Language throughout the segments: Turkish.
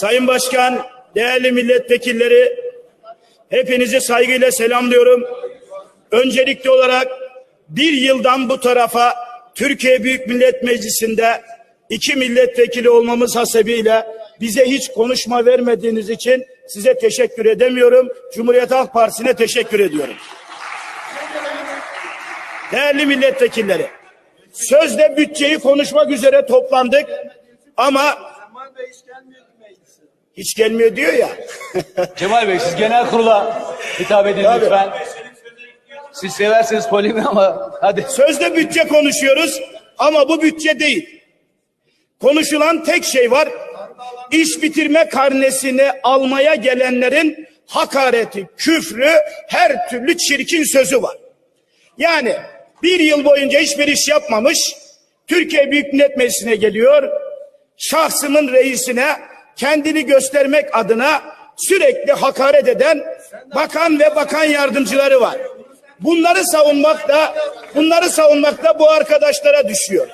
Sayın Başkan, değerli milletvekilleri, hepinizi saygıyla selamlıyorum. Öncelikli olarak bir yıldan bu tarafa Türkiye Büyük Millet Meclisi'nde iki milletvekili olmamız hasebiyle bize hiç konuşma vermediğiniz için size teşekkür edemiyorum. Cumhuriyet Halk Partisi'ne teşekkür ediyorum. Değerli milletvekilleri, sözde bütçeyi konuşmak üzere toplandık ama hiç gelmiyor diyor ya. Cemal Bey siz genel kurula hitap edin Tabii. lütfen. Siz seversiniz polemi ama hadi. Sözde bütçe konuşuyoruz ama bu bütçe değil. Konuşulan tek şey var. İş bitirme karnesini almaya gelenlerin hakareti, küfrü, her türlü çirkin sözü var. Yani bir yıl boyunca hiçbir iş yapmamış, Türkiye Büyük Millet Meclisi'ne geliyor, şahsımın reisine kendini göstermek adına sürekli hakaret eden bakan ve bakan yardımcıları var. Bunları savunmak da bunları savunmak da bu arkadaşlara düşüyor.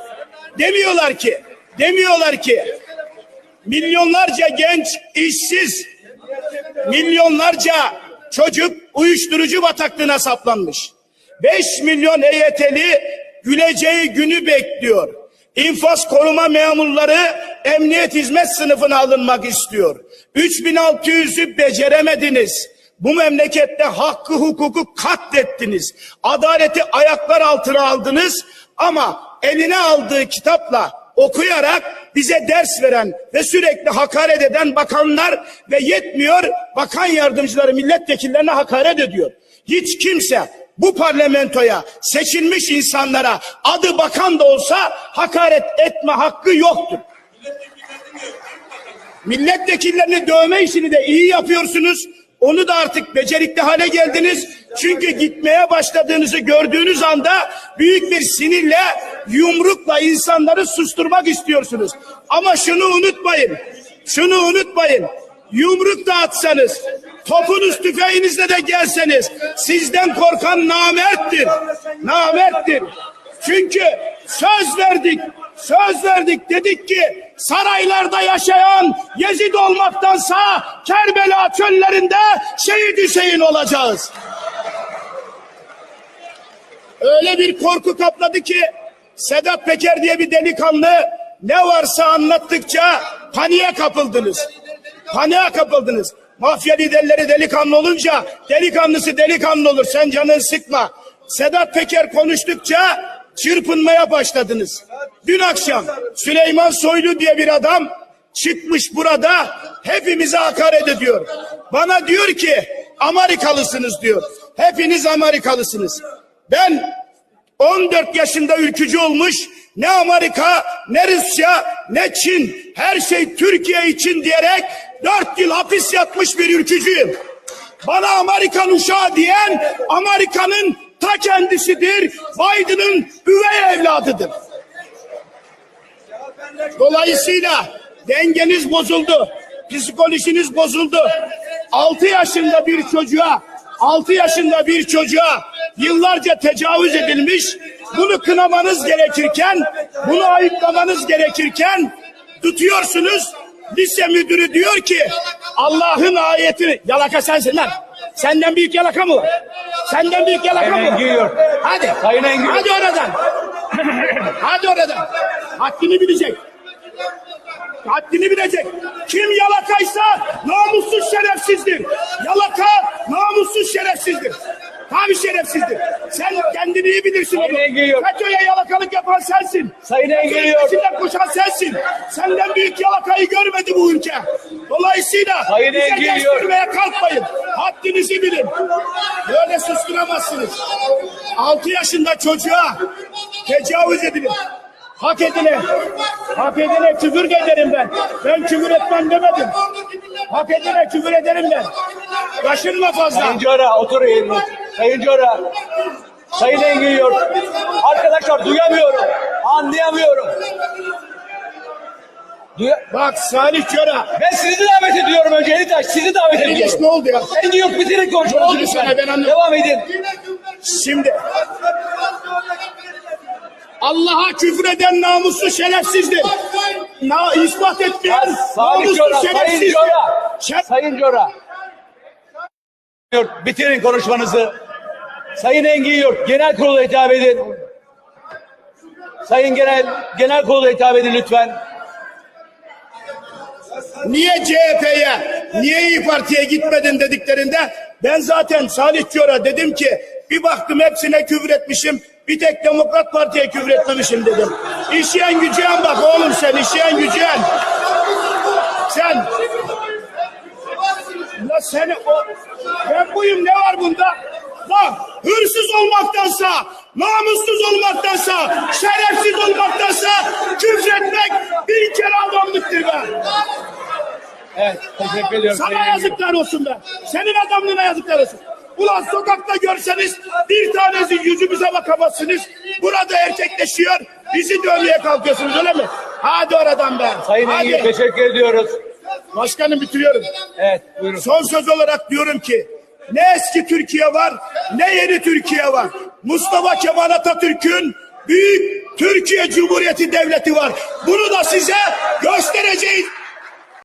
Demiyorlar ki, demiyorlar ki milyonlarca genç işsiz, milyonlarca çocuk uyuşturucu bataklığına saplanmış. 5 milyon EYT'li güleceği günü bekliyor. İnfaz koruma memurları emniyet hizmet sınıfına alınmak istiyor. 3600'ü beceremediniz. Bu memlekette hakkı hukuku katlettiniz. Adaleti ayaklar altına aldınız ama eline aldığı kitapla okuyarak bize ders veren ve sürekli hakaret eden bakanlar ve yetmiyor bakan yardımcıları milletvekillerine hakaret ediyor. Hiç kimse bu parlamentoya seçilmiş insanlara adı bakan da olsa hakaret etme hakkı yoktur. Milletvekillerini dövme işini de iyi yapıyorsunuz. Onu da artık becerikli hale geldiniz. Çünkü gitmeye başladığınızı gördüğünüz anda büyük bir sinirle, yumrukla insanları susturmak istiyorsunuz. Ama şunu unutmayın. Şunu unutmayın. Yumruk da atsanız, topunuz tüfeğinizle de gelseniz sizden korkan namerttir. Namerttir. Çünkü söz verdik, söz verdik dedik ki saraylarda yaşayan Yezid olmaktansa Kerbela çöllerinde şehit Hüseyin olacağız. Öyle bir korku kapladı ki Sedat Peker diye bir delikanlı ne varsa anlattıkça paniğe kapıldınız. Paniğe kapıldınız. Mafya liderleri delikanlı olunca delikanlısı delikanlı olur. Sen canını sıkma. Sedat Peker konuştukça çırpınmaya başladınız. Dün akşam Süleyman Soylu diye bir adam çıkmış burada hepimize hakaret ediyor. Bana diyor ki Amerikalısınız diyor. Hepiniz Amerikalısınız. Ben 14 yaşında ülkücü olmuş ne Amerika ne Rusya ne Çin her şey Türkiye için diyerek 4 yıl hapis yatmış bir ülkücüyüm. Bana Amerikan uşağı diyen Amerika'nın ta kendisidir. Biden'ın üvey evladıdır. Dolayısıyla dengeniz bozuldu. Psikolojiniz bozuldu. 6 yaşında bir çocuğa 6 yaşında bir çocuğa yıllarca tecavüz edilmiş. Bunu kınamanız gerekirken, bunu ayıplamanız gerekirken tutuyorsunuz. Lise müdürü diyor ki Allah'ın ayetini yalaka sensin lan. Senden büyük yalaka mı var? Senden büyük yalaka mı var? Hadi. Hadi oradan. Hadi oradan. Haddini bilecek. Haddini bilecek. Kim yalakaysa namussuz şerefsizdir. Yalaka namussuz şerefsizdir. Tabii şerefsizdir. Sen kendini iyi bilirsin Sayın yok. FETÖ'ye yalakalık yapan sensin. Sayın Engin FETÖ'nün yok. peşinden koşan sensin. Senden büyük yalakayı görmedi bu ülke. Dolayısıyla Sayın bize geçtirmeye kalkmayın. Haddinizi bilin. Böyle susturamazsınız. 6 yaşında çocuğa tecavüz edilir. Hak edile, hak edile küfür ederim ben. Ben küfür etmem demedim. Hak edile küfür ederim ben. Kaşınma fazla. Sayın Cora otur yerine. Sayın Cora. Sayın Engin Yor. Arkadaşlar duyamıyorum. Anlayamıyorum. Duya Bak Salih Cöra. ben sizi davet ediyorum öncelikle. Sizi davet iş ediyorum. ne oldu ya? Engin yok bitirin konuşmanızı sana? Ben lütfen. anlamadım. Devam edin. Şimdi Allah'a küfür eden namuslu şerefsizdir. na, ispat etmeyen namuslu Cora, Sayın. Cora, Şer- Sayın Cora. Bitirin konuşmanızı. Sayın Engin Yurt, genel kurula hitap edin. Sayın Genel Genel Kurula hitap edin lütfen. Niye CHP'ye, niye İyi Parti'ye gitmedin dediklerinde ben zaten Salih Cora dedim ki bir baktım hepsine küfür etmişim. Bir tek Demokrat Parti'ye küfür etmemişim dedim. İşeyen gücüyen bak oğlum sen işeyen gücüyen. Sen Ya seni o ben buyum ne var bunda? Bak hırsız olmaktansa, namussuz olmaktansa, şerefsiz olmaktansa küfretmek bir kere adamlıktır be. Evet, teşekkür ediyorum. Sana Engin yazıklar olsun be. Senin adamlığına yazıklar olsun. Ulan sokakta görseniz bir tanesi yüzümüze bakamazsınız. Burada erkekleşiyor. Bizi dövmeye kalkıyorsunuz öyle mi? Hadi oradan be. Sayın Engin Hadi. teşekkür ediyoruz. Başkanım bitiriyorum. Evet, buyurun. Son söz olarak diyorum ki ne eski Türkiye var ne yeni Türkiye var. Mustafa Kemal Atatürk'ün büyük Türkiye Cumhuriyeti Devleti var. Bunu da size göstereceğiz.